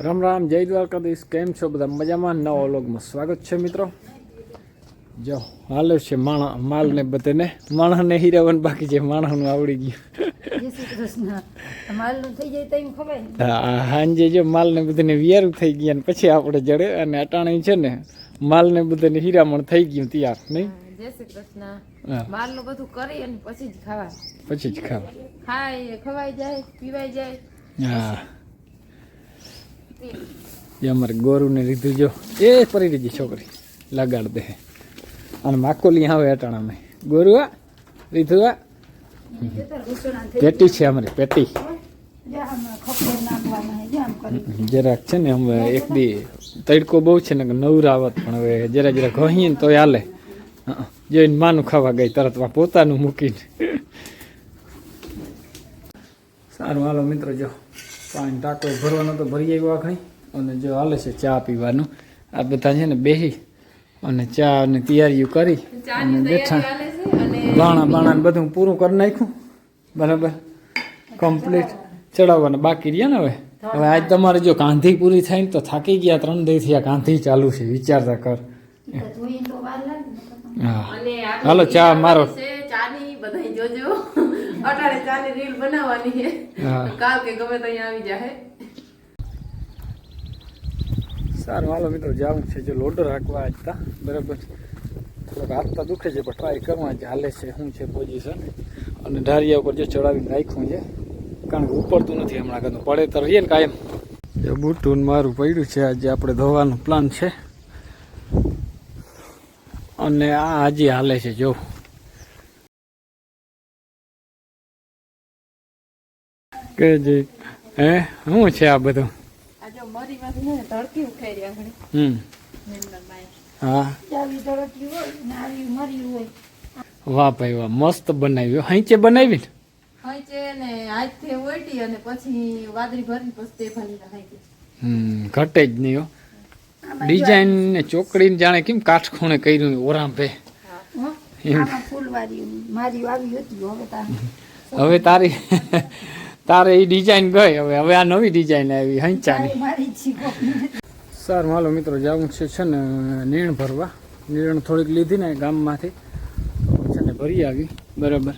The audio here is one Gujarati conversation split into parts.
રામ રામ જય દ્વારકાધીશ. કેમ છો બધા? મજામાં? નવા વ્લોગમાં સ્વાગત છે મિત્રો. જો હાલે છે માણા માલને બધાને. માણસને હીરાવન બાકી છે માણસનું આવડી ગયું. હા, હાંજે જો માલને બધાને વિયારું થઈ ગયા ને પછી આપણે જડે અને અટાણી છે ને માલને બધાને હીરામણ થઈ ગયું તૈયાર નહીં? માલનું બધું કરી અને પછી જ ખાવા. પછી જ ખાવા. ખાય ખવાય જાય પીવાય જાય. હા. અમારે ગોરુને લીધું જો. એ પરી દીધી છોકરી. લગાડ દે. અને માકોલી આવે અટાણામાં. ગોરુ આ લીધું આ પેટી છે અમારી, પેટી. જરાક છે ને હવે એક દી તડકો બહુ છે ને નવરાવત પણ હવે જરા જરા ઘહીએ ને તો હાલે. જોઈને માનું ખાવા ગઈ તરત પોતાનું મૂકીને. સારું, હાલો મિત્રો, જો. પાણી ટાંકો ભરવાનો તો ભરી આવ્યો આખણી અને જો હાલે છે ચા પીવાનું. આ બધા છે ને બેસી અને ચા ને તૈયારીઓ કરી અને બેઠા. બાણા બાણા ને બધું પૂરું કરી નાખ્યું. બરાબર? કમ્પ્લીટ ચડાવવાના બાકી રહ્યા ને હવે? હવે આજ તમારે જો કાંધી પૂરી થાય ને તો થાકી ગયા ત્રણ દી થયા કાંધી ચાલુ છે વિચારતા કર. હા. હાલો ચા મારો. ચાની બધાય જોજો. અટાણે ચાની રીલ બનાવવાની છે. હા. કાલ કે ગમે તો અહીંયા આવી જાય સારું હાલો મિત્રો જવું છે જો લોડર હાંકવા આજતા બરાબર. થોડોક હાથતા દુખે છે પણ ટ્રાય કરવા જ હાલે છે શું છે પોઝિશન અને ઢારિયા ઉપર જે ચડાવીને રાખ્યું છે કારણ કે ઉપડતું નથી હમણાં કદું પડે તો રહીએ ને કાયમ. જો બુટું ને મારું પડ્યું છે આજે આપણે ધોવાનો પ્લાન છે. અને આ હજી હાલે છે જો. કે જે હે? શું છે આ બધું? આ જો મરીમાંથી ને તડકી ઉખાઈ રહ્યા હમ. હા. વાહ ભાઈ વાહ મસ્ત બનાવ્યું. હાંચે બનાવી ને હોય ને આજથી ઓઈટી અને પછી વાદળી ભરી પછી તે ભરી હમ ઘટે જ નહીં હો. ડિઝાઇન ને ચોકડી જાણે કેમ કાઠખૂણે કર્યું ઓરામ ભે હો? આમાં ફૂલવાળી મારી આવી હતી હવે તા હવે તારી તારે એ ડિઝાઇન ગઈ હવે. હવે આ નવી ડિઝાઇન આવી હંચાની. સારું હાલો મિત્રો જવું છે છે ને નીણ ભરવા. નીણ થોડીક લીધી ને ગામમાંથી. તો છે ને ભરી આવી બરાબર.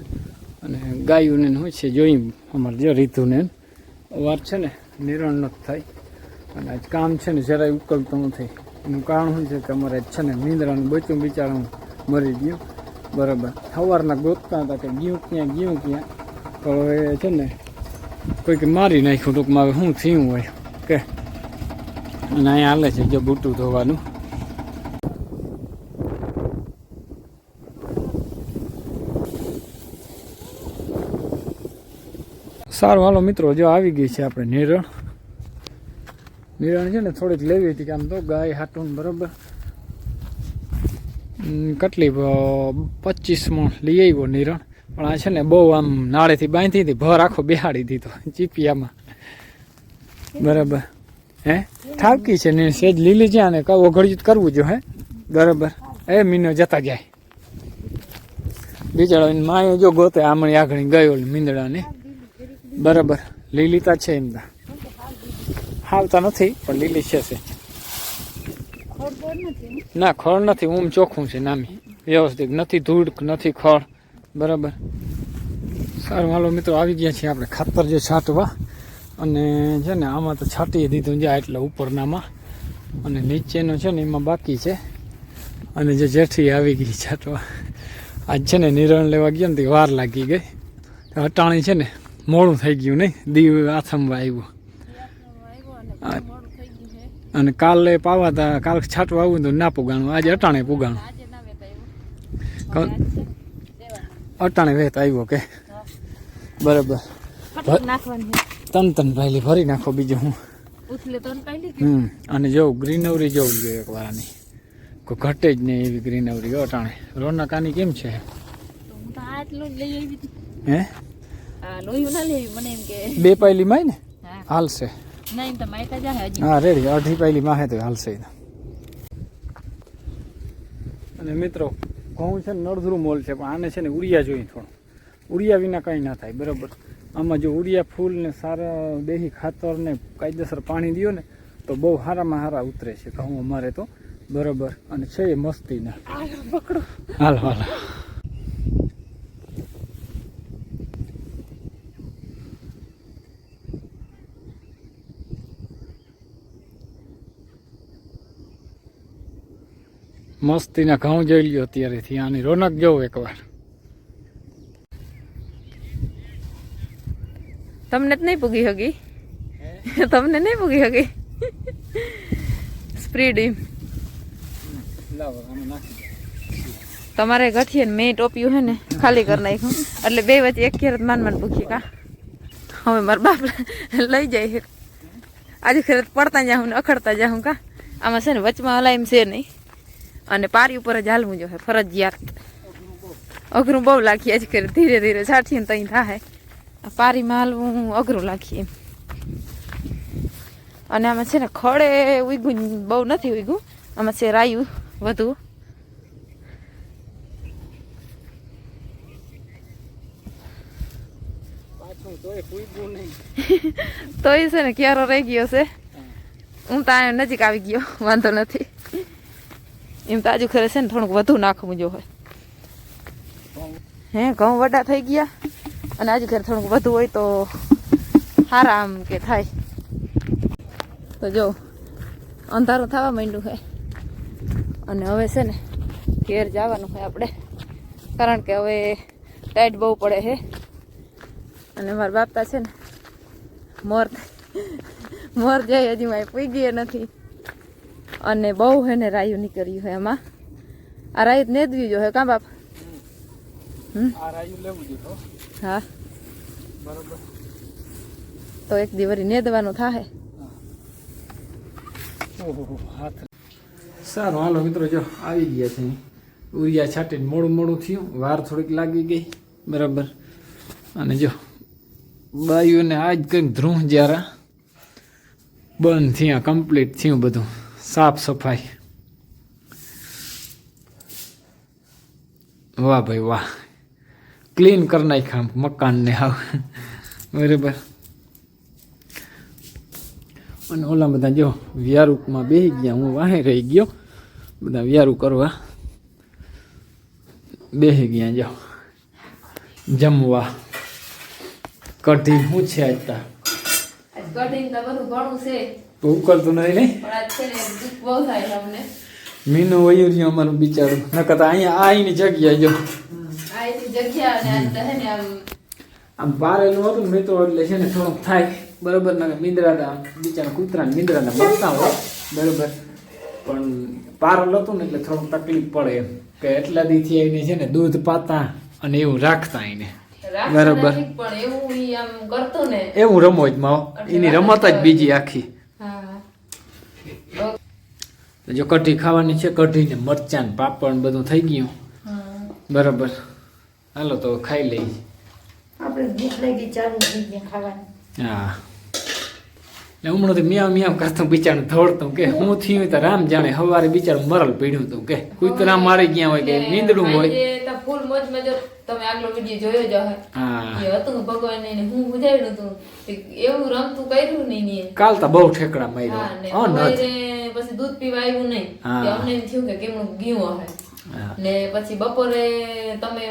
અને ગાયોને ને હોય છે જોઈ અમારે જો રીતુને. વાર છે ને નિરણ નથી થાય. અને આજ કામ છે ને જરાય ઉકલતું નથી. એનું કારણ શું છે કે અમારે છે ને નિંદ્રાનું બચ્યું બિચારું મરી ગયું. બરાબર. સવારના ગોતતા હતા કે ગયું ક્યાં ગયું ક્યાં. તો હવે છે ને કોઈક મારી નાખ્યું, ટૂંકમાં હવે શું થયું હોય. કે અને અહીંયા હાલે છે, જો બૂટું ધોવાનું. સારું, હાલો મિત્રો, જો આવી ગઈ છે આપણે નિરણ. નિરણ છે ને થોડીક લેવી હતી કે આમ તો ગાય હાટું બરાબર. કેટલી પચીસ મણ લઈ આવ્યો નિરણ. પણ આ છે ને બહુ આમ નાળેથી બાંધી હતી ભર આખો બેહાડી દીધો ચીપિયામાં. બરાબર. હે? ઠાવકી છે ને સેજ લીલી છે અને જ કરવું જો હે બરાબર. એ મીનો જતા જાય. બિચારો માએ જો ગોતે આમણી આગળ ગયો મીંદડાને બરાબર. લીલીતા છે એમ હાલતા નથી પણ લીલી છે છે ના ખળ નથી ઊમ ચોખ્ખું છે નામી. વ્યવસ્થિત નથી ધૂળ નથી ખળ. બરાબર. સારું હાલો મિત્રો આવી ગયા છીએ આપણે ખાતર જે છાંટવા. અને છે ને આમાં તો છાંટી દીધું જાય એટલે ઉપરનામાં. અને નીચેનો છે ને એમાં બાકી છે. અને જે જેઠી આવી ગઈ છાંટવા. આજ છે ને નિરણ લેવા ગયા ને તે વાર લાગી ગઈ. તો અટાણી છે ને મોડું થઈ ગયું નહીં? દીવ આથમવા આવ્યું. અને કાલે પાવા તા કાલ છાંટવા આવું તો ના પુગાણું. આજે અટાણે પુગાણું. અટાણે વેત આવ્યો કે. બરાબર. તન તન ભાઈલી ભરી નાખો બીજું હું. હમ અને જો ગ્રીનવરી જોવું જોઈએ એક વારની કોઈ ઘટે જ નહીં એવી ગ્રીનવરી અટાણે. રોનકાની કેમ છે? હું બે પાયલી માં ને? હાલશે. હા રેડી. અઢી પાયલી માં હે તો હાલશે અને મિત્રો ઘઉં છે ને નળધ્રુ મોલ છે પણ આને છે ને ઉડિયા જોઈએ થોડું. ઉડિયા વિના કંઈ ના થાય બરાબર. આમાં જો ઉડિયા ફૂલ ને સારા દેહી ખાતર ને કાયદેસર પાણી દો ને તો બહુ સારામાં સારા ઉતરે છે ઘઉં અમારે તો. બરાબર. અને છે એ મસ્તીના. પકડો. હાલ હાલ. મસ્તીના ઘઉં જોઈ લ્યો અત્યારેથી. આની રોનક જોઉં એકવાર. તમને જ નહીં પૂગી હગી? તમને નહીં પૂગી હગી? સ્પ્રીડ લાવો તમારે ગઠીએ ને મેં ટોપ્યું હે ને ખાલી કરી નાખ્યું. એટલે બે વચ્ચે એક ખેરત માન માન પૂછી કા. હવે મારા બાપ લઈ જાય છે. આજે ખેરત પડતા જાઉં ને અખડતા જાઉં કા. આમાં છે ને વચમાં હલાય એમ છે નહીં. અને પારી ઉપર જ હાલવું જોઈએ, ફરજિયાત. અઘરું બહુ લાગીએ જ કરે, ધીરે ધીરે છાઠીએ ને તઈ થાય પારીમાં હાલવું અઘરું લાગીએ અને આમાં છે ને ખડે ઉગ્યું બહુ નથી ઉગ્યું આમાં છે રાયું વધુ. તોય છે ને ક્યારો રહી ગયો છે. હું તો નજીક આવી ગયો, વાંધો નથી. એમ તો આજુ ખરે છે ને થોડુંક વધુ નાખવું જો હોય. હે, ઘઉં વડા થઈ ગયા અને આજે ઘરે થોડુંક વધુ હોય તો સારા આમ કે થાય. તો જો, અંધારું થવા માંડ્યું છે અને હવે છે ને ઘેર જવાનું હોય આપણે. કારણ કે હવે ટાઈટ બહુ પડે છે અને મારા બાપતા છે ને મોર મોર જાય હજી મારે પૂગી નથી. અને બહુ હે ને રાયું નીકળ્યું હોય એમાં. આ રાયું નેદવી જો હે કાં બાપ? હા. બરોબર. તો એક દિવરી નેદવાનું થાય સારું હાલો મિત્રો જો આવી ગયા છે ઉરિયા છાંટીને મોડું મોડું થયું. વાર થોડીક લાગી ગઈ. બરાબર. અને જો બાયુને આજ કંઈક ધ્રુવ જ્યારે બંધ થયા કમ્પ્લીટ થયું બધું. સાફ સફાઈ વાહ ભાઈ વાહ ક્લીન કરી નાખ્યા મકાનને હાવ બરાબર અને ઓલા બધા જો વ્યારુકમાં બેસી ગયા, હું વાહે રહી ગયો, બધા વ્યારું કરવા બેસી ગયા જો. જમવા. કઢી શું છે આજ તા? આજ કઢી તો બધું ઘણું છે. ઉકળતું નથી નહીં મીનું વયું રહ્યું અમારું બિચારું. નકર અહીંયા આઈની જગ્યા જો. એની આમ પારેલું હતું મિત્રો એટલે છે ને થોડુંક થાય. બરોબર ને મીંદરાના બિચારા કૂતરા મીંદરાના મરતા હોય. બરોબર. પણ પારલ હતું ને એટલે થોડુંક તકલીફ પડે એમ. કે એટલા દીથી આવીને છે ને દૂધ પાતા અને એવું રાખતા એને બરાબર. એવું રમો જ હો. એની રમત જ બીજી આખી. તો જો કઢી ખાવાની છે કઢી ને મરચાં ને પાપડ ને બધું થઈ ગયું. બરાબર. હાલો તો ખાઈ લઈ આપણે ભૂખ લાગી ચાલુ થઈ ગયા ખાવાની. હા. ને હમણાંથી મિયાવ મિયાવ કરતો બિચારું ધોડતું કે હું થયું તો રામ જાણે સવારે બિચારું મરલ પીડ્યું તું કે. કૂતરા મારી ગયા હોય કે નીંદડું હોય. ફૂલ તમે આગલો વીડિયો જોયો જ હશે. એ હતું ભગવાન હું હતું. એવું રમતું કર્યું નહીં કાલ તો બહુ ઠેકડા માર્યો. હા પછી દૂધ પીવા આવ્યું નહીં. અમને એમ થયું કે કેમનું ગયું હશે ને પછી બપોરે તમે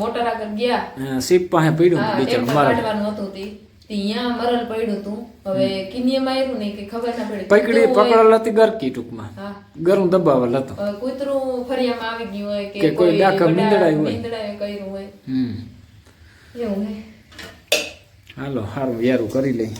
મોટર આગળ ગયા. સીપ પાસે પીડ્યું બિચારું કાઢવાનું હતું તે. ત્યાં મરલ પડ્યું હતું. હવે કિનિયમ આવ્યું નહીં કે ખબર ના પડી. પકડી પકડેલ હતી ગરકી ટૂંકમાં. ગરું દબાવેલ હતો. કૂતરું ફરિયામાં આવી ગયું હોય કે કોઈ કોઈ ડાકર નીંદડાયું હોય. નીંદડાયું કર્યું હોય. હમ. એવું હે. હાલો સારું યારું કરી લઈ